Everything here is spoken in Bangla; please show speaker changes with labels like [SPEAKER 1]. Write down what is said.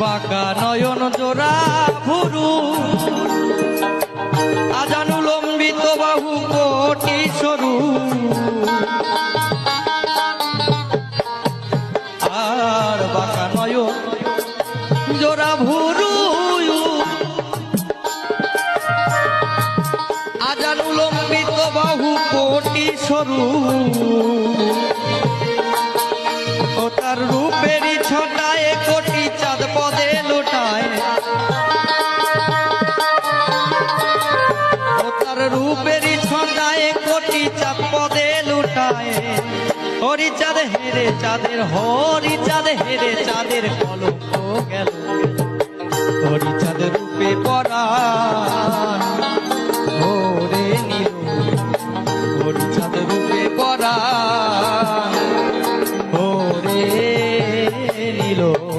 [SPEAKER 1] বাঁকা নয়ন জোড়া ভুরু আজানু লম্বিত বাহু কোটি সরু আর বাঁকা নয়ন জোড়া ভুরু আজানু লম্বিত বাহু কোটি সরু ও তার রূপেরই ছটায় হরিচাঁদ পদে লুটায়, হরিচাঁদ হেরে চাঁদের, হরিচাঁদ হেরে চাঁদের কলঙ্ক গেল। হরিচাঁদ রূপে রূপে পড়া Oh